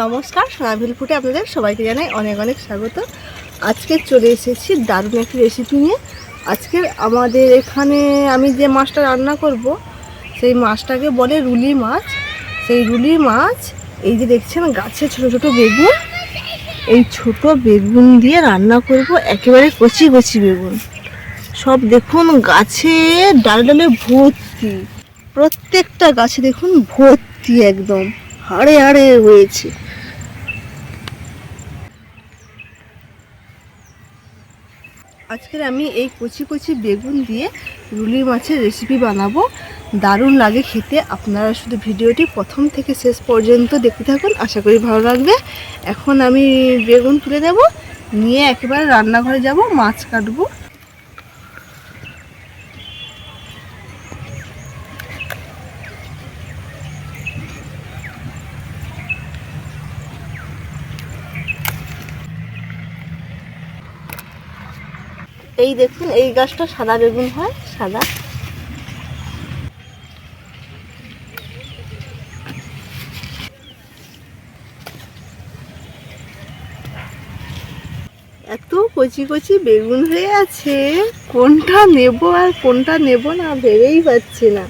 নমস্কার, সোনাভিল ফুটে আপনাদের সবাইকে জানাই অনেক অনেক স্বাগত। আজকে চলে এসেছি দারুণ একটি রেসিপি নিয়ে। আজকে আমাদের এখানে আমি যে মাছটা রান্না করব, সেই মাছটাকে বলে রুলি মাছ। সেই রুলি মাছ, এই যে দেখছেন, গাছে ছোট ছোট বেগুন। এই ছোট বেগুন দিয়ে রান্না করব, একেবারে কচি কচি বেগুন। সব দেখুন, গাছে ডালে ডালে ভর্তি। প্রত্যেকটা গাছে দেখুন ভর্তি একদম। হাড়ে হাড়ে হয়েছে। আজকের আমি এই কচি কচি বেগুন দিয়ে রুলি মাছের রেসিপি বানাবো। দারুণ লাগে খেতে। আপনারা শুধু ভিডিওটি প্রথম থেকে শেষ পর্যন্ত দেখতে থাকুন। আশা করি ভালো লাগবে। এখন আমি বেগুন তুলে দেব। নিয়ে একেবারে রান্নাঘরে যাব, মাছ কাটবো। এই দেখুন, এই গাছটা সাদা বেগুন হয়, সাদা। এত কচি কচি বেগুন হয়ে আছে। কোনটা নেব আর কোনটা নেব না, ভেবেই পাচ্ছি না।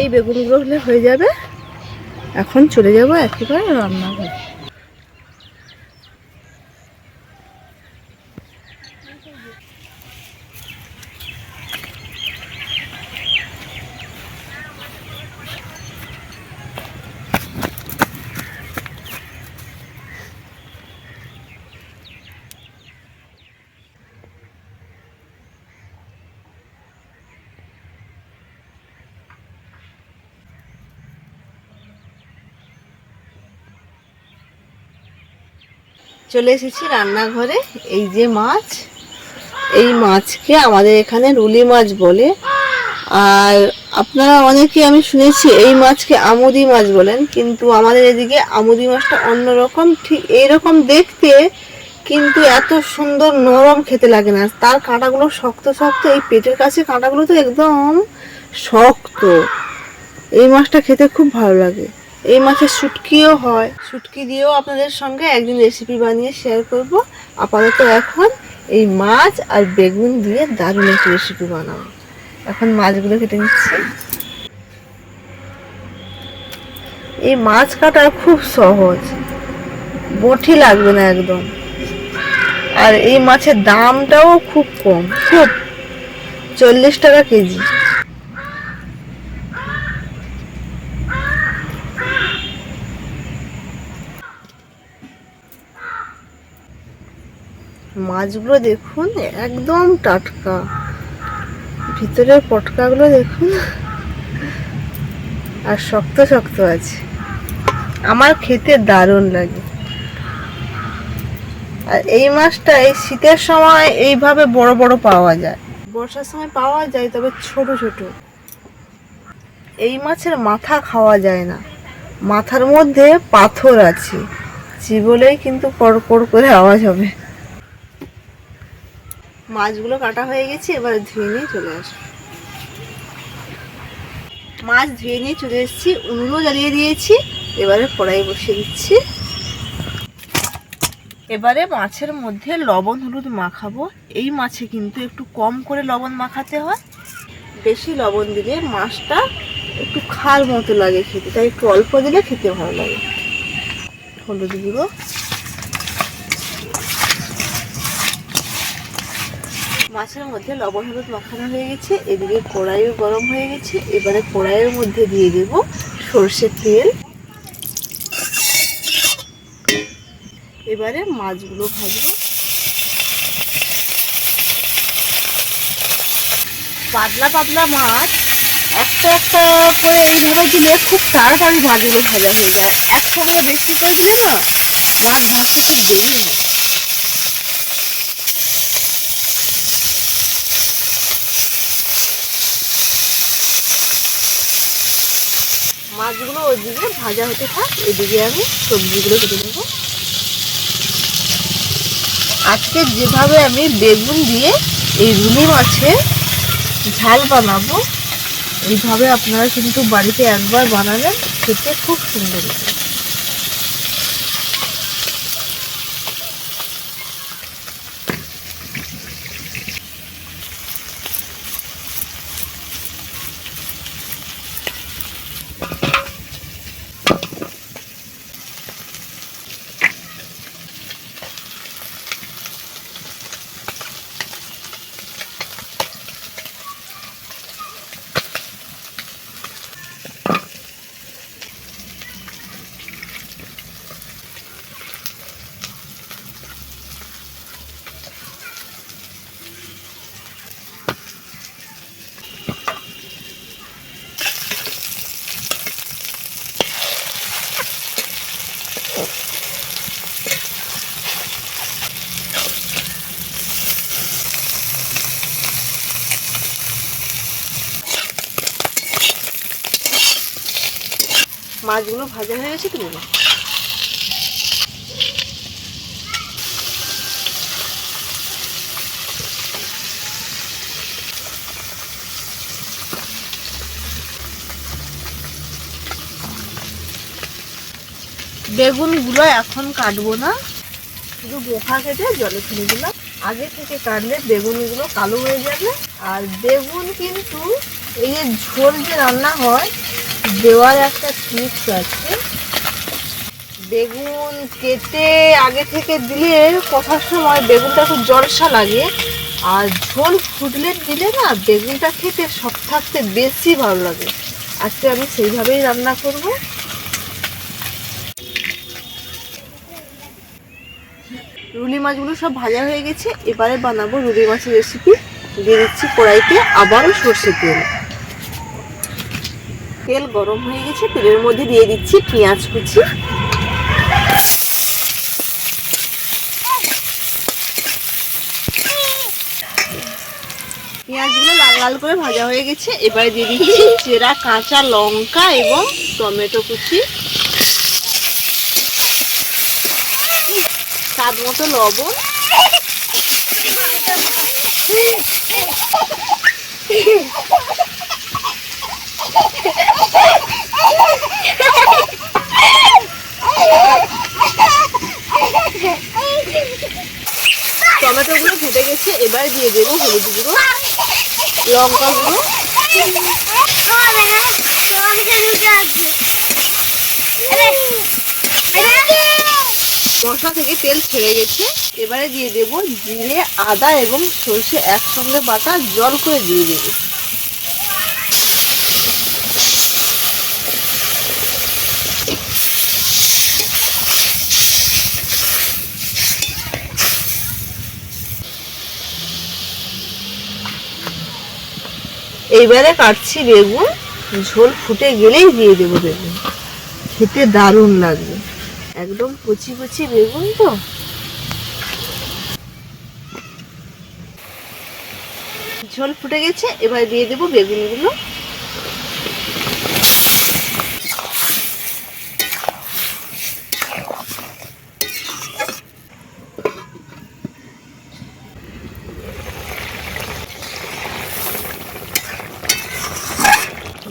এই বেগুনগুলো হলে হয়ে যাবে। এখন চলে যাব একেবারে রান্নাঘরে। চলে এসেছি রান্নাঘরে, এই যে মাছ, এই মাছকে আমাদের এখানে রুলি মাছ বলে। আর আপনারা অনেকে আমি শুনেছি এই মাছকে আমুদি মাছ বলেন, কিন্তু আমাদের এদিকে আমুদি মাছটা অন্যরকম, ঠিক এইরকম দেখতে, কিন্তু এত সুন্দর নরম খেতে লাগে না। তার কাঁটাগুলো শক্ত শক্ত, এই পেটের কাছে কাঁটাগুলো তো একদম শক্ত। এই মাছটা খেতে খুব ভালো লাগে। এই মাছের শুটকিও হয়। শুটকি দিয়েও আপনাদের সঙ্গে একদিন রেসিপি বানিয়ে শেয়ার করব। আপাতত এখন এই মাছ আর বেগুন দিয়ে দারুণ একটি রেসিপি বানাবো। এখন মাছগুলো কেটে নিচ্ছি। এই মাছ কাটা খুব সহজ। বটি লাগবে না একদম। আর এই মাছের দামটাও খুব কম। খুব। চল্লিশ টাকা কেজি। মাছগুলো দেখুন, একদম টাটকা। ভিতরের পটকাগুলো দেখুন। আর শক্ত শক্ত আছে। আমার খেতে দারুণ লাগে। আর এই মাছটা এই শীতের সময় এইভাবে বড় বড় পাওয়া যায়। বর্ষার সময় পাওয়া যায়, তবে ছোট ছোট। এই মাছের মাথা খাওয়া যায় না। মাথার মধ্যে পাথর আছে। চিবলেই কিন্তু কড়কড় করে আওয়াজ হবে। মাছগুলো কাটা হয়ে গেছে, এবার ধুয়ে নিয়ে চলে আসব। মাছ ধুয়ে নিয়ে চলে এসেছি, উনুনও জ্বালিয়ে দিয়েছি, এবারে কড়াই বসিয়ে দিচ্ছি। এবারে মাছের মধ্যে লবণ হলুদ মাখাবো, এই মাছে কিন্তু একটু কম করে লবণ মাখাতে হয়। বেশি লবণ দিলে মাছটা একটু খার মতো লাগে খেতে, তাই একটু অল্প দিলে খেতে ভালো লাগে। হলুদ গুঁড়ো মাছের মধ্যে লবণ হলুদ মাখানো হয়ে গেছে। এদিকে কড়াইও গরম হয়ে গেছে। এবারে কড়াইয়ের মধ্যে দিয়ে দেব সর্ষের তেল। এবারে মাছগুলো ভাজবো। পাতলা পাতলা মাছ। একটা একটা করে এইভাবে দিলে খুব তাড়াতাড়ি মাছগুলো ভাজা হয়ে যায়। একসঙ্গে বেশি করে দিলে না মাছ ভাজতে খুব দেরি হয়। মাছগুলো ওইদিকে ভাজা হতে থাক, এদিকে আমি সবজিগুলো কেটে নেব। আজকে যেভাবে আমি বেগুন দিয়ে এই রুলি মাছের ঝাল বানাবো, এইভাবে আপনারা কিন্তু বাড়িতে একবার বানালেন খেতে খুব সুন্দর লাগে। মাছগুলো ভাজা হয়ে গেছে, তুলে নাও। বেগুনগুলো এখন কাটবো না। শুধু বোখা কেটে জলে ফেলে দিলাম। আগে থেকে কাটলে বেগুনগুলো কালো হয়ে যাবে। আর বেগুন কিন্তু এই যে ঝোল যে রান্না হয় দেওয়ার একটা টিপস আছে। বেগুন কেটে আগে থেকে দিলে কষার সময় বেগুনটা খুব জলসা লাগে। আর ঝোল ফুটলে দিলে না বেগুনটা খেতে সব থাকতে বেশি ভালো লাগে। আজকে আমি সেইভাবেই রান্না করব। রুলি মাছগুলো সব ভাজা হয়ে গেছে। এবারে বানাবো রুলি মাছের রেসিপি দিয়ে দিচ্ছি কড়াইতে আবারও সর্ষে তেল। তেল গরম হয়ে গেছে, তেলের মধ্যে দিয়ে দিচ্ছি পেঁয়াজ কুচি। পেঁয়াজগুলো লাল লাল করে ভাজা হয়ে গেছে, এবারে দিয়ে দিচ্ছি চেরা কাঁচা লঙ্কা এবং টমেটো কুচি। স্বাদ মতো লবণ। টমেটোগুলো ফেটে গেছে, এবার দিয়ে দেবো হলুদ গুঁড়ো, লঙ্কা গুঁড়ো। মশলা থেকে তেল ছেড়ে গেছে। এবারে দিয়ে দেবো জিরে, আদা এবং সর্ষে একসঙ্গে বাটা, জল করে দিয়ে দেবো। এইবারে কাটছি বেগুন, ঝোল ফুটে গেলেই দিয়ে দেবো বেগুন। খেতে দারুণ লাগবে। একদম কচি কচি বেগুন তো। ঝোল ফুটে গেছে, এবার দিয়ে দেবো বেগুনগুলো।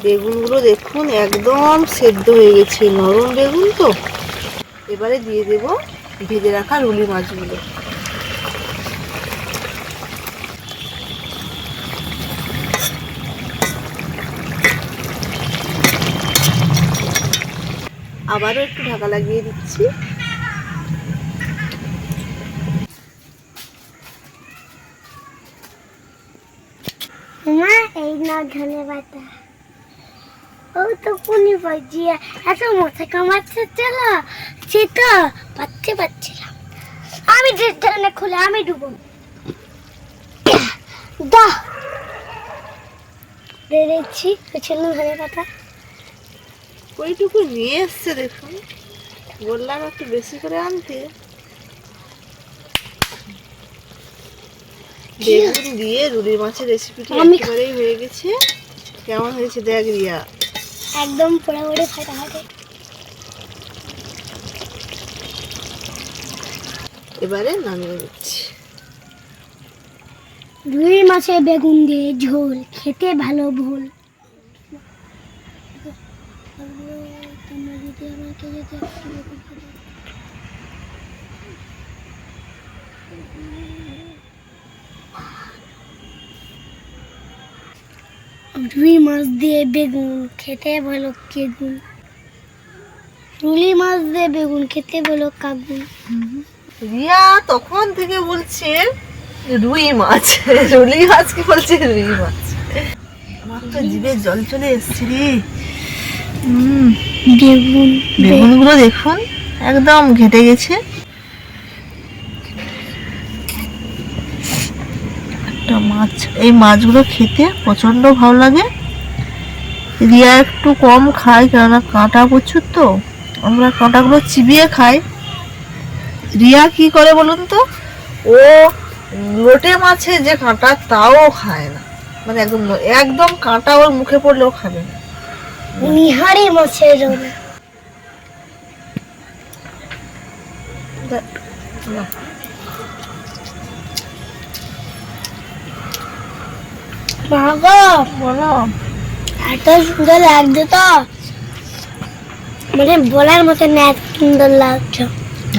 বেগুনগুলো দেখুন একদম সেদ্ধ হয়ে গেছে, নরম বেগুন তো। এবারে দিয়ে দেব ভেজে রাখা রুলি মাছগুলো। আবারও একটু ঢাকা লাগিয়ে দিচ্ছি। মা, এই না ও তো বাজিয়া এত মাথা কামাচ্ছে চলো সে তো পাচ্ছে পাচ্ছিলাম আমি ড্রেসটা না খুলে আমি ডুবো। দা। বেড়েছি পেছনে ধনে পাতা। ওইটুকু নিয়ে এসছে দেখুন। বললাম একটু বেশি করে আনতে। বেগুন দিয়ে রুলি মাছের রেসিপিটি একেবারেই হয়ে গেছে। কেমন হয়েছে দেখ রিয়া? একদম পুরোপুরি ফাটাফাটি এবারে নামিয়ে নিচ্ছি। রুই মাছে বেগুন দিয়ে ঝোল খেতে ভালো ভুল। তোমরা যদি আমাকে যদি একটু বেগুন খেতে দাও। রুই মাছ দিয়ে বেগুন খেতে ভালো কেগুন? রুলি মাছ দিয়ে বেগুন খেতে ভালো কাগুন। রিয়া তখন থেকে বলছে রুই মাছ। রুলি মাছ কি বলছে? রুই মাছ। আমার তো জিভে জল চলে এসছে রে। বেগুন বেগুনগুলো দেখুন একদম ঘেটে গেছে একটা মাছ এই মাছগুলো খেতে প্রচণ্ড ভালো লাগে। রিয়া একটু কম খায় কেননা কাঁটা প্রচুর তো। আমরা কাঁটাগুলো চিবিয়ে খাই। রিয়া কি করে বলুন তো? ও লোটে মাছে যে কাঁটা তাও খায় না। মানে একদম একদম কাঁটা ওর মুখে পড়লেও খাবে না। নিহারি মাছের না। মাগো বলো। এত সুন্দর লাগছে তো। মানে বলার মতো না সুন্দর লাগছে।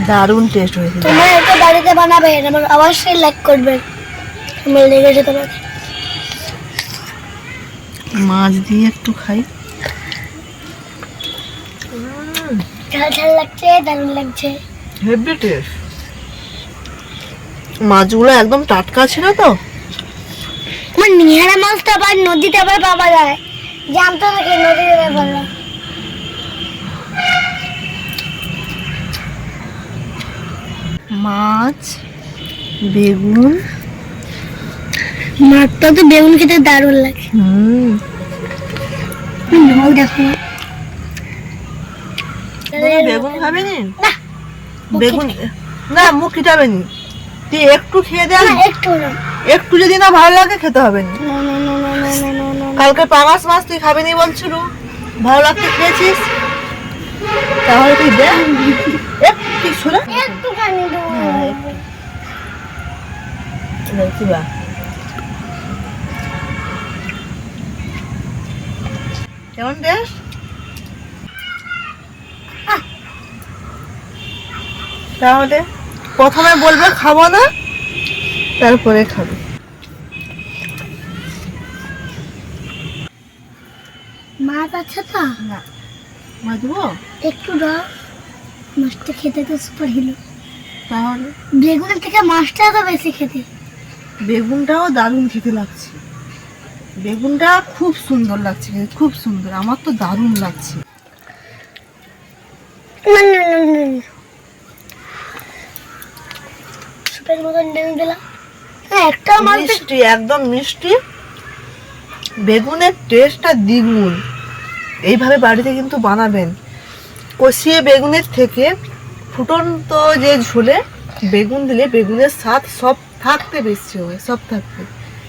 দারুণ টেস্ট হয়েছে। তোমরা এটা বাড়িতে বানাবে আমার অবশ্যই লাইক করবেন আমার লেগেছে তোমাকে মাছ দিয়ে একটু খাই। ঝাল ঝাল লাগছে দারুণ লাগছে। হেভি টেস্ট মাছগুলো একদম টাটকা ছিল তো। আমার নিহারা মাছ তো আবার নদীতে আবার পাওয়া যায়। জানতো নাকি নদীতে বললাম মাছ বেগুন। মাছটা তো বেগুন খেতে দারুণ লাগে। হুম। দেখো। বেগুন খাবে নি না, বেগুন না মুখ খিটাবে নি। তুই একটু খেয়ে না, একটু না। একটু যদি না ভালো লাগে খেতে হবে না। কালকে পাঙাশ মাছ তুই খাবি নি বলছিল ভালো লাগতে খেয়েছিস? তাহলে তুই দে একটু তাহলে প্রথমে বলবে খাব না তারপরে খাবে। মাছ আছে তো? না। বুঝব একটু দাও। মাছটা খেতে তো সুপার হিলো তাহলে? বেগুনের থেকে মাছটা তো বেশি খেতে। বেগুনটাও দারুণ খেতে লাগছে। বেগুনটা খুব সুন্দর লাগছে খুব সুন্দর। আমার তো দারুণ লাগছে। সুপের মতন টেনে দিলাম। একটা মাছ দেখ- মিষ্টি একদম মিষ্টি। বেগুনের টেস্টটা দ্বিগুণ। এইভাবে বাড়িতে কিন্তু বানাবেন। কষিয়ে বেগুনের থেকে ফুটন্ত যে ঝোলে বেগুন দিলে বেগুনের স্বাদ সব থাকতে বেশি হয় সব থাকতে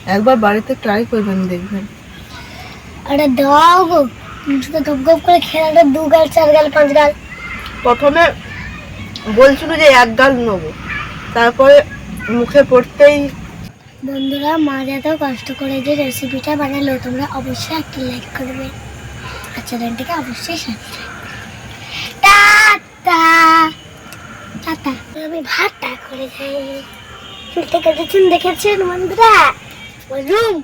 একবার বাড়িতে ট্রাই করবেন দেখবেন। আরে দাও গো শুধু গপ গপ করে খেলাটা দু গাল চার গাল পাঁচ গাল। প্রথমে বলছিল যে এক গাল নেব। তারপরে মুখে পড়তেই বন্ধুরা, মা এত কষ্ট করে যে রেসিপিটা বানালো, তোমরা অবশ্যই একটা লাইক করবে আর চ্যানেলটাকে অবশ্যই টাটা আমি ভাতটা করে যাই দেখেছেন বন্ধুরা? রুম